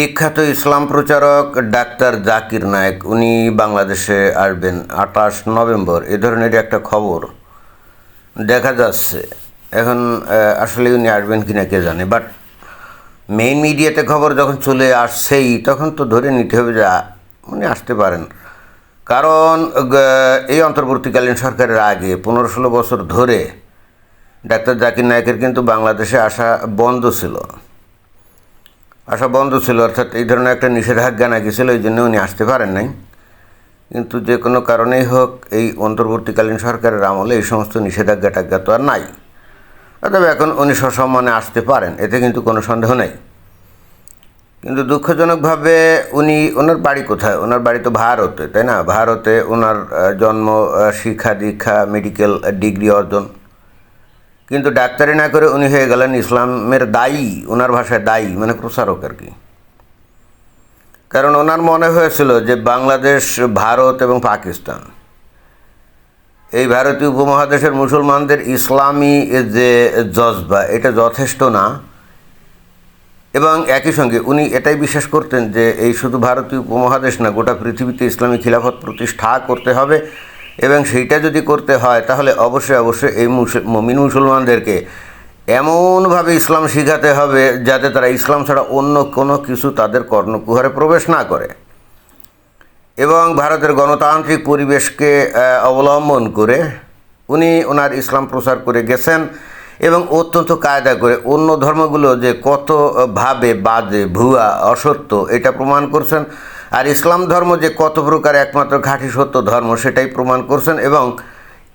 বিখ্যাত ইসলাম প্রচারক ডাক্তার জাকির নায়েক, উনি বাংলাদেশে আসবেন আঠাশ নভেম্বর। এ ধরনের একটা খবর দেখা যাচ্ছে। এখন আসলে উনি আসবেন কিনা কে জানে বাট মেইন মিডিয়াতে খবর যখন চলে আসছেই, তখন তো ধরে নিতে হবে যে উনি আসতে পারেন। কারণ এই অন্তর্বর্তীকালীন সরকারের আগে পনেরো ষোলো বছর ধরে ডাক্তার জাকির নায়কের কিন্তু বাংলাদেশে আসা বন্ধ ছিল। আসা বন্ধ ছিল, অর্থাৎ এই ধরনের একটা নিষেধাজ্ঞা নাকি ছিল, এই জন্য উনি আসতে পারেন নাই। কিন্তু যে কোনো কারণেই হোক, এই অন্তর্বর্তীকালীন সরকারের আমলে এই সমস্ত নিষেধাজ্ঞা টাজ্ঞা তো আর নাই। অতএব এখন উনি সসম্মানে আসতে পারেন, এতে কিন্তু কোনো সন্দেহ নেই। কিন্তু দুঃখজনকভাবে উনি, ওনার বাড়ি কোথায়? ওনার বাড়ি তো ভারতে, তাই না? ভারতে ওনার জন্ম শিক্ষা দীক্ষা মেডিকেল ডিগ্রি অর্জন। কিন্তু ডাক্তারি না করে উনি হয়ে গেলেন ইসলামের দায়ী, ওনার ভাষায় দায়ী মানে প্রচারক আর কি। কারণ ওনার মনে হয়েছিল যে বাংলাদেশ, ভারত এবং পাকিস্তান, এই ভারতীয় উপমহাদেশের মুসলমানদের ইসলামী যে জজবা, এটা যথেষ্ট না। এবং একই সঙ্গে উনি এটাই বিশ্বাস করতেন যে এই শুধু ভারতীয় উপমহাদেশ না, গোটা পৃথিবীতে ইসলামী খিলাফত প্রতিষ্ঠা করতে হবে। এবং সেইটা যদি করতে হয়, তাহলে অবশ্যই অবশ্যই এই মমিন মুসলমানদেরকে এমনভাবে ইসলাম শিখাতে হবে যাতে তারা ইসলাম ছাড়া অন্য কোনো কিছু তাদের কর্ণকুহারে প্রবেশ না করে। এবং ভারতের গণতান্ত্রিক পরিবেশকে অবলম্বন করে উনি ওনার ইসলাম প্রচার করে গেছেন এবং অত্যন্ত কায়দা করে অন্য ধর্মগুলো যে কতভাবে বাজে, ভুয়া, অসত্য, এটা প্রমাণ করছেন। আর ইসলাম ধর্ম যে কত প্রকার একমাত্র ঘাঁটি সত্য ধর্ম সেটাই প্রমাণ করছেন এবং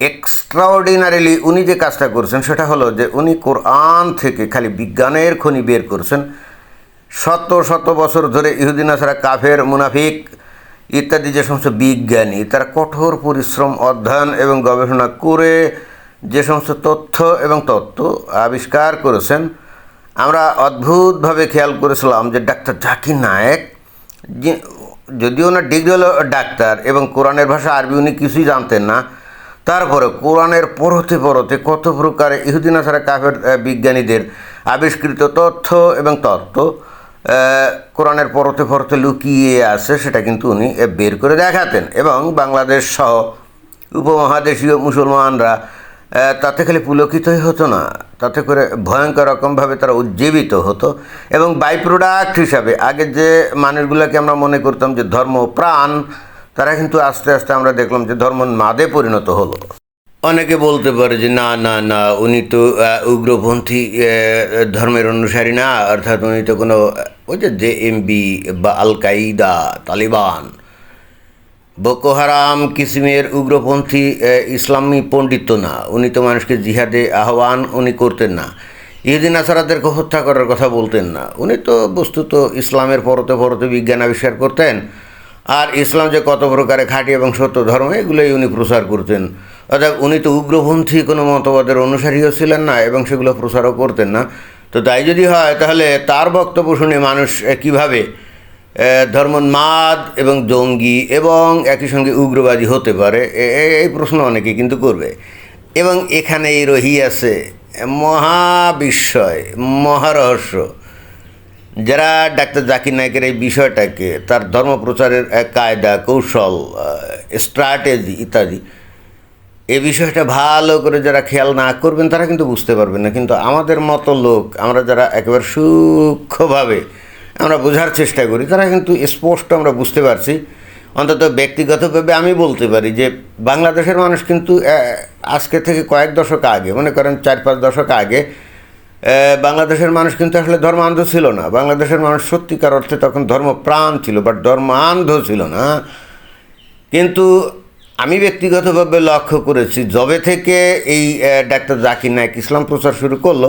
এক্সট্রাঅর্ডিনারিলি উনি যে কাজটা করছেন সেটা হলো যে উনি কোরআন থেকে খালি বিজ্ঞানের খনি বের করছেন। শত শত বছর ধরে ইহুদিন আসারা কাফের, মুনাফিক ইত্যাদি যে সমস্ত বিজ্ঞানী তারা কঠোর পরিশ্রম অধ্যয়ন এবং গবেষণা করে যে সমস্ত তথ্য এবং তত্ত্ব আবিষ্কার করেছেন। আমরা অদ্ভুতভাবে খেয়াল করেছিলাম যে ডাক্তার জাকির নায়েক যদিও ওনার ডিগ্রি হলো ডাক্তার এবং কোরআনের ভাষা আরবি উনি কিছুই জানতেন না তারপরে কোরআনের পরতে পরতে কত প্রকার ইহুদিন আসারা কাফের বিজ্ঞানীদের আবিষ্কৃত তথ্য এবং তত্ত্ব কোরআনের পরতে পরতে লুকিয়ে আছে, সেটা কিন্তু উনি বের করে দেখাতেন। এবং বাংলাদেশ সহ উপমহাদেশীয় মুসলমানরা তাতে খালি পুলকিতই হতো না। তাতে করে ভয়ঙ্কর রকমভাবে তারা উজ্জীবিত হতো এবং বাই প্রোডাক্ট হিসাবে আগে যে মানুষগুলোকে আমরা মনে করতাম যে ধর্ম প্রাণ, তারা কিন্তু আস্তে আস্তে আমরা দেখলাম যে ধর্ম মাদে পরিণত হলো। অনেকে বলতে পারে যে না না না, উনি তো উগ্রপন্থী ধর্মের অনুসারী না, অর্থাৎ উনি তো কোনো, ওই যে জে এমবি বা আল কায়দা তালিবান বোকো হারাম কিসিমের উগ্রপন্থী ইসলামী পণ্ডিত না। উনি তো মানুষকে জিহাদে আহ্বান উনি করতেন না। ইহুদিন আসারাদেরকে হত্যা করার কথা বলতেন না। উনি তো বস্তুত ইসলামের পরতে পরতে বিজ্ঞান আবিষ্কার করতেন। আর ইসলাম যে কত প্রকারে খাঁটি এবং সত্য ধর্ম, এগুলোই উনি প্রচার করতেন। অর্থাৎ উনি তো উগ্রপন্থী, কোনো মতবাদের অনুসারীও ছিলেন না এবং সেগুলো প্রচারও করতেন না। তো তাই যদি হয়, তাহলে তার বক্তব্য শুনে মানুষ কীভাবে ধর্মোন্মাদ এবং জঙ্গি এবং একই সঙ্গে উগ্রবাদী হতে পারে। এ- এ- এই প্রশ্ন অনেকে কিন্তু করবে। এবং এখানেই রহি আছে মহাবিস্ময়, মহারহস্য। যারা ডাক্তার জাকির নায়কের এই বিষয়টাকে, তার ধর্ম প্রচারের কায়দা, কৌশল স্ট্র্যাটেজি ইত্যাদি এই বিষয়টা ভালো করে যারা খেয়াল না করবেন, তারা কিন্তু বুঝতে পারবেন না। কিন্তু আমাদের মতো লোক, আমরা যারা একেবারে সূক্ষ্মভাবে আমরা বোঝার চেষ্টা করি। তারা কিন্তু স্পষ্ট আমরা বুঝতে পারছি। অন্তত ব্যক্তিগতভাবে আমি বলতে পারি যে, বাংলাদেশের মানুষ কিন্তু আজকে থেকে কয়েক দশক আগে, মনে করেন চার পাঁচ দশক আগে বাংলাদেশের মানুষ কিন্তু আসলে ধর্মান্ধ ছিল না। বাংলাদেশের মানুষ সত্যিকার অর্থে তখন ধর্মপ্রাণ ছিল বাট ধর্মান্ধ ছিল না। কিন্তু আমি ব্যক্তিগতভাবে লক্ষ্য করেছি, যবে থেকে এই ডাক্তার জাকির নায়ক ইসলাম প্রচার শুরু করল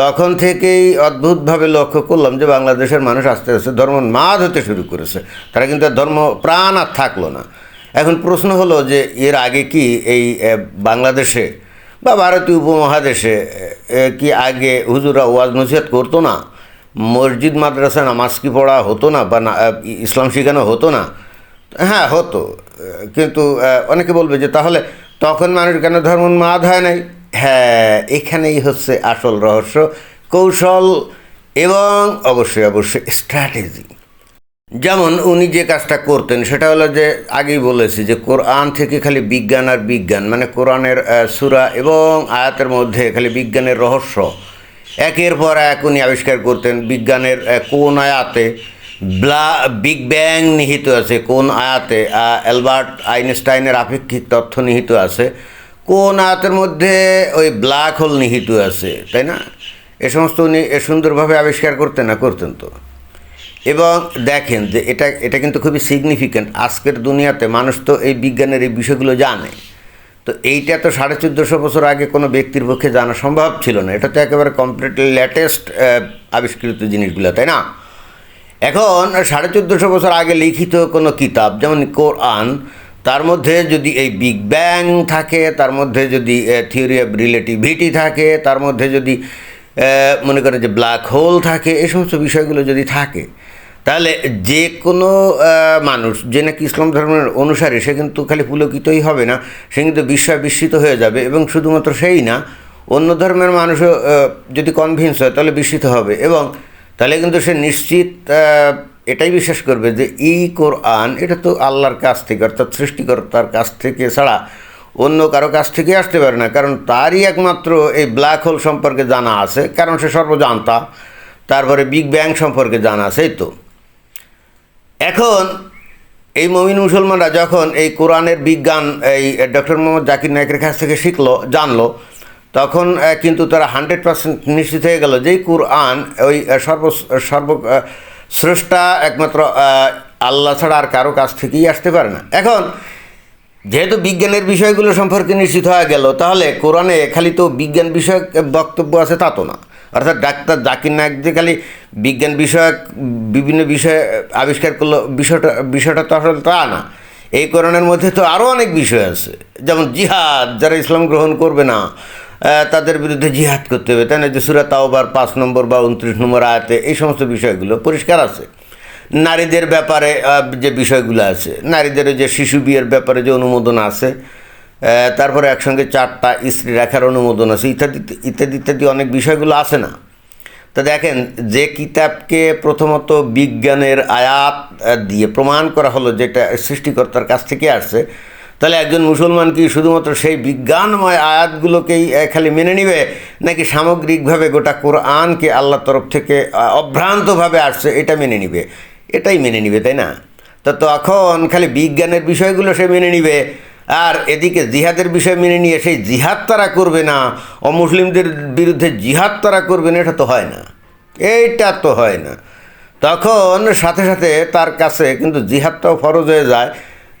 তখন থেকেই অদ্ভুতভাবে লক্ষ্য করলাম যে বাংলাদেশের মানুষ আস্তে আস্তে ধর্ম মাদ হতে শুরু করেছে। তারা কিন্তু ধর্ম প্রাণ আর থাকল না। এখন প্রশ্ন হলো যে এর আগে কি এই বাংলাদেশে বা ভারতীয় উপমহাদেশে কি আগে হুজুরা ওয়াজ নসিহত করতো না? মসজিদ, মাদ্রাসা, নামাজ কি পড়া হতো না বা ইসলাম শেখানো হতো না? হ্যাঁ হতো। কিন্তু অনেকে বলবে যে তাহলে তখন মানুষ কেন ধর্ম মাদ হয় নাই? হ্যাঁ এখানেই হচ্ছে আসল রহস্য, কৌশল এবং অবশ্যই অবশ্যই স্ট্র্যাটেজি যেমন উনি যে কাজটা করতেন, সেটা হলো যে আগেই বলেছি যে কোরআন থেকে খালি বিজ্ঞান আর বিজ্ঞান মানে কোরআনের সূরা এবং আয়াতের মধ্যে খালি বিজ্ঞানের রহস্য। একের পর এক উনি আবিষ্কার করতেন বিজ্ঞানের কোন আয়াতে ব্লা, বিগ ব্যাং নিহিত আছে, কোন আয়াতে অ্যালবার্ট আইনস্টাইনের আপেক্ষিক তথ্য নিহিত আছে। কোন আয়াতের মধ্যে ওই ব্ল্যাক হোল নিহিত আছে, তাই না? এ সমস্ত উনি সুন্দরভাবে আবিষ্কার করতেন না, করতেন তো। এবং দেখেন যে এটা এটা কিন্তু খুবই সিগনিফিক্যান্ট আজকের দুনিয়াতে মানুষ তো এই বিজ্ঞানের এই বিষয়গুলো জানে। তো এইটা তো সাড়ে চোদ্দোশো বছর আগে কোনো ব্যক্তির পক্ষে জানা সম্ভব ছিল না। এটা তো একেবারে কমপ্লিটলি লেটেস্ট আবিষ্কৃত জিনিসগুলো, তাই না? এখন সাড়ে চোদ্দোশো বছর আগে লিখিত কোনো কিতাব, যেমন কোরআন তার মধ্যে যদি এই বিগ ব্যাং থাকে, তার মধ্যে যদি থিওরি অফ রিলেটিভিটি থাকে, তার মধ্যে যদি মনে করে যে ব্ল্যাক হোল থাকে, এই সমস্ত বিষয়গুলো যদি থাকে, তাহলে যে কোনো মানুষ, যে নাকি ইসলাম ধর্মের অনুসারী, সে কিন্তু খালি পুলকিতই হবে না, সে কিন্তু বিস্ময় বিস্মিত হয়ে যাবে এবং শুধুমাত্র সেই না, অন্য ধর্মের মানুষও যদি কনভিন্স হয়, তাহলে বিস্মিত হবে এবং তাহলে কিন্তু সে নিশ্চিত এটাই বিশ্বাস করবে যে এই কোরআন, এটা তো আল্লাহর কাছ থেকে, অর্থাৎ সৃষ্টিকর্তার কাছ থেকে ছাড়া অন্য কারও কাছ থেকে আসতে পারে না। কারণ তারই একমাত্র এই ব্ল্যাক হোল সম্পর্কে জানা আছে, কারণ সে সর্বজান্তা। তারপরে বিগ ব্যাং সম্পর্কে জানা আছে তো। এখন এই মমিন মুসলমানরা যখন এই কোরআনের বিজ্ঞান, এই ডক্টর মোহাম্মদ জাকির নায়কের কাছ থেকে শিখলো, জানলো, তখন কিন্তু তারা হান্ড্রেড পার্সেন্ট নিশ্চিত হয়ে গেল যে কোরআন ওই সর্ব সর্ব স্রষ্টা একমাত্র আল্লাহ ছাড়া আর কারও কাছ থেকেই আসতে পারে না। এখন, যেহেতু বিজ্ঞানের বিষয়গুলো সম্পর্কে নিশ্চিত হয়ে গেল, তাহলে কোরআনে খালি তো বিজ্ঞান বিষয়ক বক্তব্য আছে তা তো না। অর্থাৎ ডাক্তার জাকির নায়ক যে খালি বিজ্ঞান বিষয়ক বিভিন্ন বিষয় আবিষ্কার করল, বিষয়টা বিষয়টা তো আসলে তা না। এই কোরআনের মধ্যে তো আরও অনেক বিষয় আছে। যেমন জিহাদ, যারা ইসলাম গ্রহণ করবে না তাদের বিরুদ্ধে জিহাদ করতে হবে, তাই না? যে সুরা তাওবার পাঁচ নম্বর বা উনত্রিশ নম্বর আয়াতে এই সমস্ত বিষয়গুলো পরিষ্কার আছে। নারীদের ব্যাপারে যে বিষয়গুলো আছে, নারীদের যে শিশু বিয়ের ব্যাপারে যে অনুমোদন আছে তারপরে একসঙ্গে চারটা স্ত্রী রাখার অনুমোদন আছে, ইত্যাদি ইত্যাদি ইত্যাদি অনেক বিষয়গুলো আছে না? তা দেখেন, যে কিতাবকে প্রথমত বিজ্ঞানের আয়াত দিয়ে প্রমাণ করা হলো যেটা সৃষ্টিকর্তার কাছ থেকে আসছে তাহলে একজন মুসলমান কি শুধুমাত্র সেই বিজ্ঞানময় আয়াতগুলোকেই খালি মেনে নিবে? নাকি সামগ্রিকভাবে গোটা কোরআনকে আল্লাহর তরফ থেকে অভ্রান্তভাবে আসছে, এটা মেনে নিবে? এটাই মেনে নিবে, তাই না? তো তখন খালি বিজ্ঞানের বিষয়গুলো সে মেনে নিবে, আর এদিকে জিহাদের বিষয় মেনে নিয়ে সেই জিহাদ তারা করবে না, অমুসলিমদের বিরুদ্ধে জিহাদ তারা করবে না, এটা তো হয় না। এইটা তো হয় না। তখন সাথে সাথে তার কাছে কিন্তু জিহাদটাও ফরজ হয়ে যায়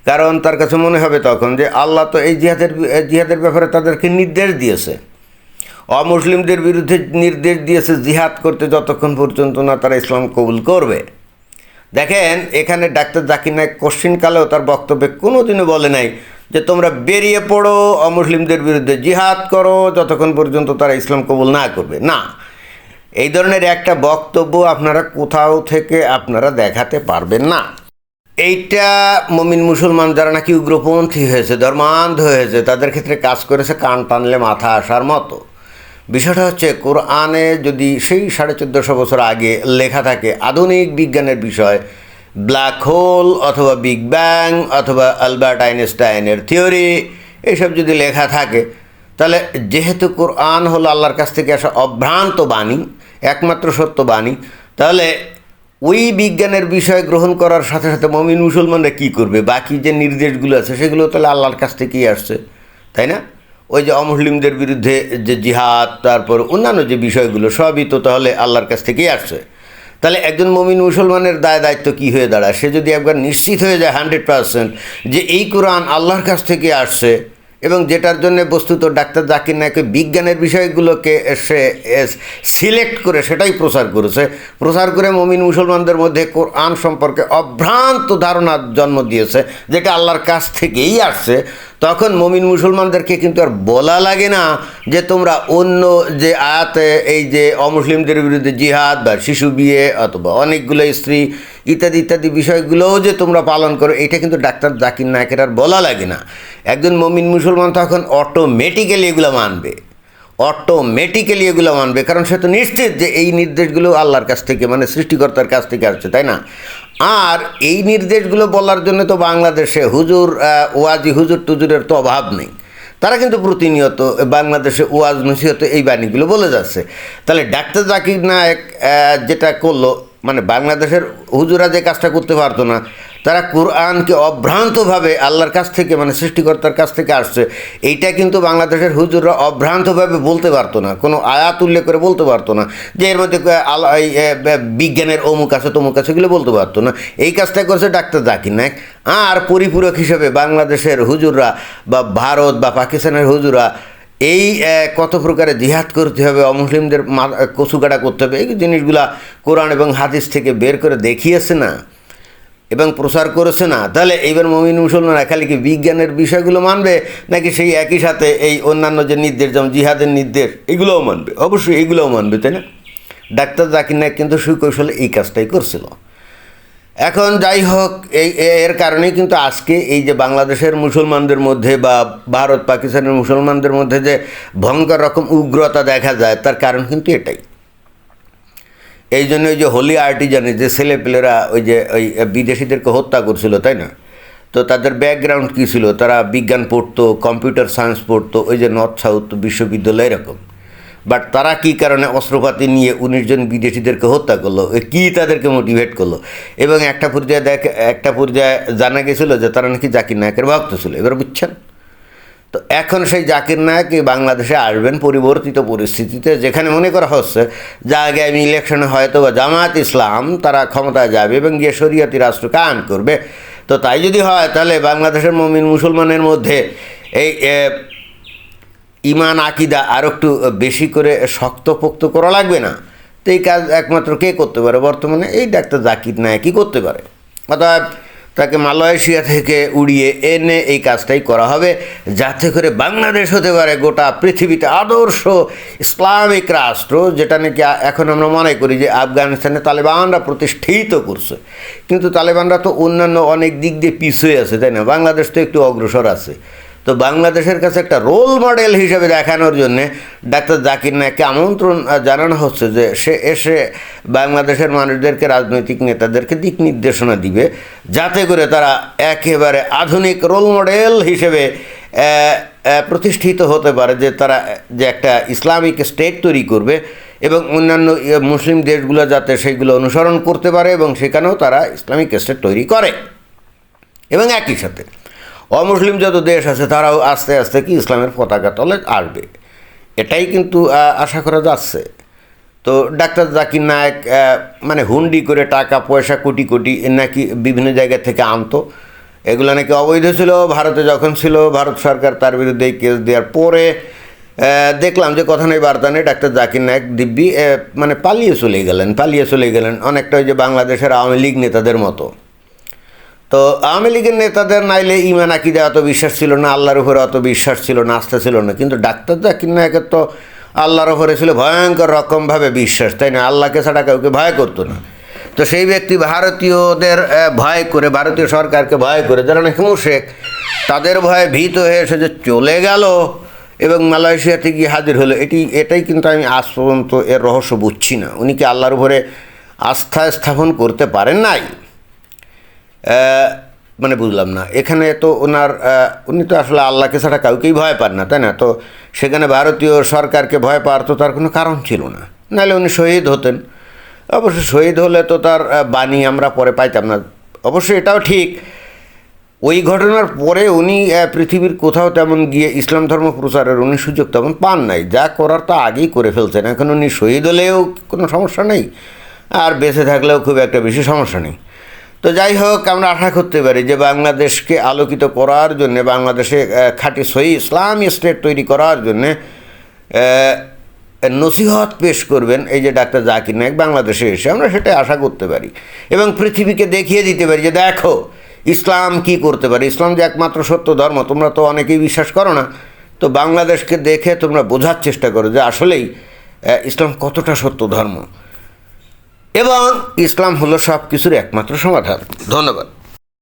কারণ তার কাছে মনে হবে তখন যে আল্লাহ তো এই জিহাদের জিহাদের ব্যাপারে তাদেরকে নির্দেশ দিয়েছে। অমুসলিমদের বিরুদ্ধে নির্দেশ দিয়েছে জিহাদ করতে যতক্ষণ পর্যন্ত না তারা ইসলাম কবুল করবে। দেখেন, এখানে ডাক্তার জাকির নায়ক কোশ্চিনকালেও তার বক্তব্যে কোনোদিনও বলে নাই যে তোমরা বেরিয়ে পড়ো, অমুসলিমদের বিরুদ্ধে জিহাদ করো যতক্ষণ পর্যন্ত তারা ইসলাম কবুল না করবে। না, এই ধরনের একটা বক্তব্য আপনারা কোথাও থেকে আপনারা দেখাতে পারবেন না। এইটা মমিন মুসলমান যারা নাকি উগ্রপন্থী হয়েছে, ধর্মান্ধ হয়েছে, তাদের ক্ষেত্রে কাজ করেছে কান টানলে মাথা আসার মতো। বিষয়টা হচ্ছে, কোরআনে যদি সেই সাড়ে চোদ্দোশো বছর আগে লেখা থাকে, আধুনিক বিজ্ঞানের বিষয় ব্ল্যাক হোল অথবা বিগ ব্যাং অথবা আলবার্ট আইনস্টাইনের থিওরি এইসব যদি লেখা থাকে, তাহলে যেহেতু কোরআন হলো আল্লাহর কাছ থেকে আসা অভ্রান্ত বাণী, একমাত্র সত্য বাণী, তাহলে ওই বিজ্ঞানের বিষয় গ্রহণ করার সাথে সাথে মমিন মুসলমানরা কী করবে? বাকি যে নির্দেশগুলো আছে, সেগুলো তাহলে আল্লাহর কাছ থেকেই আসছে, তাই না? ওই যে অমুসলিমদের বিরুদ্ধে যে জিহাদ, তারপর অন্যান্য যে বিষয়গুলো, সবই তো তাহলে আল্লাহর কাছ থেকেই আসছে। তাহলে একজন মমিন মুসলমানের দায় দায়িত্ব কী হয়ে দাঁড়ায়? সে যদি একবার নিশ্চিত হয়ে যায় হান্ড্রেড পারসেন্ট যে এই কোরআন আল্লাহর কাছ থেকে আসছে এবং যেটার জন্য বস্তুত ডাক্তার জাকির নায়ক বিজ্ঞানের বিষয়গুলোকে সে সিলেক্ট করে সেটাই প্রচার করেছে। প্রচার করে মমিন মুসলমানদের মধ্যে কোরআন সম্পর্কে অভ্রান্ত ধারণার জন্ম দিয়েছে, যেটা আল্লাহর কাছ থেকেই আসছে। তখন মমিন মুসলমানদেরকে কিন্তু আর বলা লাগে না যে তোমরা অন্য যে আয়াতে এই যে অমুসলিমদের বিরুদ্ধে জিহাদ বা শিশু বিয়ে অথবা অনেকগুলো স্ত্রী ইত্যাদি ইত্যাদি বিষয়গুলোও যে তোমরা পালন করো, এটা কিন্তু ডাক্তার জাকির নায়কের আর বলা লাগে না। একজন মমিন মুসলমান তখন অটোমেটিক্যালি এগুলো মানবে। অটোমেটিক্যালি এগুলো মানবে, কারণ সে তো নিশ্চিত যে এই নির্দেশগুলো আল্লাহর কাছ থেকে মানে সৃষ্টিকর্তার কাছ থেকে আসছে, তাই না? আর এই নির্দেশগুলো বলার জন্য তো বাংলাদেশে হুজুর ওয়াজি হুজুর টুজুরের তো অভাব নেই। তারা কিন্তু প্রতিনিয়ত বাংলাদেশে ওয়াজ নসিহত এই বাণীগুলো বলে যাচ্ছে। তাহলে ডাক্তার জাকির নায়ক যেটা করল মানে বাংলাদেশের হুজুরা যে কাজটা করতে পারতো না তারা কোরআনকে অভ্রান্তভাবে আল্লাহর কাছ থেকে মানে সৃষ্টিকর্তার কাছ থেকে আসছে। এইটা কিন্তু বাংলাদেশের হুজুররা অভ্রান্তভাবে বলতে পারতো না। কোনো আয়াত উল্লেখ করে বলতে পারতো না যে এর মধ্যে বিজ্ঞানের অমুক আছে, তমুক আছে এগুলো বলতে পারতো না। এই কাজটা করছে ডাক্তার জাকির নায়ক। আর পরিপূরক হিসেবে বাংলাদেশের হুজুররা বা ভারত বা পাকিস্তানের হুজুরা এই কত প্রকারে জিহাদ করতে হবে, অমুসলিমদের কচুকাটা করতে হবে, এই জিনিসগুলা কোরআন এবং হাদিস থেকে বের করে দেখিয়েছে না। এবং প্রচার করেছে না। তাহলে এইবার মমিন মুসলমানরা খালি কি বিজ্ঞানের বিষয়গুলো মানবে, নাকি সেই একই সাথে এই অন্যান্য যে নির্দেশ, যেমন জিহাদের নির্দেশ, এগুলোও মানবে? অবশ্যই এগুলোও মানবে, তাই না? ডাক্তার জাকির নায়ক কিন্তু সুকৌশলে এই কাজটাই করছিল। এখন যাই হোক, এই এর কারণেই কিন্তু আজকে এই যে বাংলাদেশের মুসলমানদের মধ্যে বা ভারত, পাকিস্তানের মুসলমানদের মধ্যে যে ভয়ঙ্কর রকম উগ্রতা দেখা যায়, তার কারণ কিন্তু এটাই। এই জন্য ওই যে হোলি আর্টিজানে যে ছেলেপেলেরা ওই যে ওই বিদেশিদেরকে হত্যা করছিল, তাই না? তো তাদের ব্যাকগ্রাউন্ড কী ছিল? তারা বিজ্ঞান পড়তো কম্পিউটার সায়েন্স পড়তো, ওই যে নর্থ সাউথ বিশ্ববিদ্যালয় এরকম। বাট তারা কী কারণে অস্ত্রপাতি নিয়ে উনিশ জন বিদেশিদেরকে হত্যা করল? কী তাদেরকে মোটিভেট করল? এবং একটা পর্যায়ে দেখ, একটা পর্যায়ে জানা গেছিল যে তারা নাকি জাকির নায়কের ভক্ত ছিল। এবার বুঝছেন? তো এখন সেই জাকির নায়ক বাংলাদেশে আসবেন পরিবর্তিত পরিস্থিতিতে, যেখানে মনে করা হচ্ছে যে আগে আমি ইলেকশনে হয়তো বা জামাত ইসলাম তারা ক্ষমতায় যাবে এবং গিয়ে শরীয়তি রাষ্ট্র কায়েম করবে। তো তাই যদি হয় তাহলে বাংলাদেশের মমিন মুসলমানের মধ্যে এই ইমান আকিদা আর একটু বেশি করে শক্তপোক্ত করা লাগবে না? তো এই কাজ একমাত্র কে করতে পারে? বর্তমানে এই ডাক্তার জাকির নায়কই করতে পারে। অর্থাৎ তাকে মালয়েশিয়া থেকে উড়িয়ে এনে এই কাজটাই করা হবে, যাতে করে বাংলাদেশ হতে পারে গোটা পৃথিবীতে আদর্শ ইসলামিক রাষ্ট্র, যেটা নাকি এখন আমরা মনে করি যে আফগানিস্তানে তালেবানরা প্রতিষ্ঠিত করছে। কিন্তু তালেবানরা তো অন্যান্য অনেক দিক দিয়ে পিছিয়ে আছে, তাই না? বাংলাদেশ তো একটু অগ্রসর আছে। তো বাংলাদেশের কাছে একটা রোল মডেল হিসেবে দেখানোর জন্য ডাক্তার জাকির নায়ককে আমন্ত্রণ জানানো হচ্ছে যে সে এসে বাংলাদেশের মানুষদেরকে, রাজনৈতিক নেতাদেরকে দিক নির্দেশনা দিবে যাতে করে তারা একেবারে আধুনিক রোল মডেল হিসেবে প্রতিষ্ঠিত হতে পারে যে তারা, যে একটা ইসলামিক স্টেট তৈরি করবে এবং অন্যান্য মুসলিম দেশগুলো যাতে সেইগুলো অনুসরণ করতে পারে এবং সেখানেও তারা ইসলামিক স্টেট তৈরি করে। এবং একই সাথে অমুসলিম যত দেশ আছে, তারাও আস্তে আস্তে কি ইসলামের পতাকা তলে আসবে। এটাই কিন্তু আশা করা যাচ্ছে। তো ডাক্তার জাকির নায়ক মানে হুন্ডি করে টাকা, পয়সা কোটি কোটি নাকি বিভিন্ন জায়গা থেকে আনতো। এগুলো নাকি অবৈধ ছিল, ভারতে যখন ছিল, ভারত সরকার তার বিরুদ্ধে কেস দেওয়ার পরে দেখলাম যে কথা নেই, বার্তা নেই, ডাক্তার জাকির নায়ক দিব্যি মানে পালিয়ে চলে গেলেন, পালিয়ে চলে গেলেন। অনেকটা ওই যে বাংলাদেশের আওয়ামী লীগ নেতাদের মতো। তো আওয়ামী লীগের নেতাদের নাইলে ইমান আকিদে অত বিশ্বাস ছিল না, আল্লাহর উপরে অত বিশ্বাস ছিল না, আস্থা ছিল না। কিন্তু ডাক্তার জাকির নায়কের তো আল্লাহর উপরে ছিল ভয়ঙ্কর রকমভাবে বিশ্বাস, তাই না? আল্লাহকে ছাড়া কাউকে ভয় করতো না? তো সেই ব্যক্তি ভারতীয়দের ভয় করে, ভারতীয় সরকারকে ভয় করে, যারা মুশেক, তাদের ভয়ে ভীত হয়ে এসে যে চলে গেল এবং মালয়েশিয়াতে গিয়ে হাজির হলো, এটি, এটাই কিন্তু আমি আজ পর্যন্ত এর রহস্য বুঝছি না। উনি কি আল্লাহর উপরে আস্থা স্থাপন করতে পারেন নাই? মানে বুঝলাম না। এখানে তো ওনার উনি তো আসলে আল্লাহকে ছাড়া কাউকেই ভয় পান না, তাই না? তো সেখানে ভারতীয় সরকারকে ভয় পাওয়ার তো তার কোনো কারণ ছিল না। নাহলে উনি শহীদ হতেন। অবশ্য শহীদ হলে তো তার বাণী আমরা পরে পাইতাম না। অবশ্য এটাও ঠিক। ওই ঘটনার পরে উনি পৃথিবীর কোথাও তেমন গিয়ে ইসলাম ধর্ম প্রচারের উনি সুযোগ তেমন পান নাই। যা করার তো আগেই করে ফেলছেন। এখন উনি শহীদ হলেও কোনো সমস্যা নেই। আর বেঁচে থাকলেও খুব একটা বেশি সমস্যা নেই। তো যাই হোক, আমরা আশা করতে পারি যে বাংলাদেশকে আলোকিত করার জন্যে, বাংলাদেশে খাঁটি সহি ইসলামী স্টেট তৈরি করার জন্যে নসিহত পেশ করবেন এই যে ডাক্তার জাকির নায়ক বাংলাদেশে এসে। আমরা সেটাই আশা করতে পারি। এবং পৃথিবীকে দেখিয়ে দিতে পারি যে দেখো, ইসলাম কি করতে পারে? ইসলাম যে একমাত্র সত্য ধর্ম, তোমরা তো অনেকেই বিশ্বাস করো না। তো বাংলাদেশকে দেখে তোমরা বোঝার চেষ্টা করো যে আসলেই ইসলাম কতটা সত্য ধর্ম। এবং ইসলাম হলো সব কিছুর একমাত্র সমাধান। ধন্যবাদ।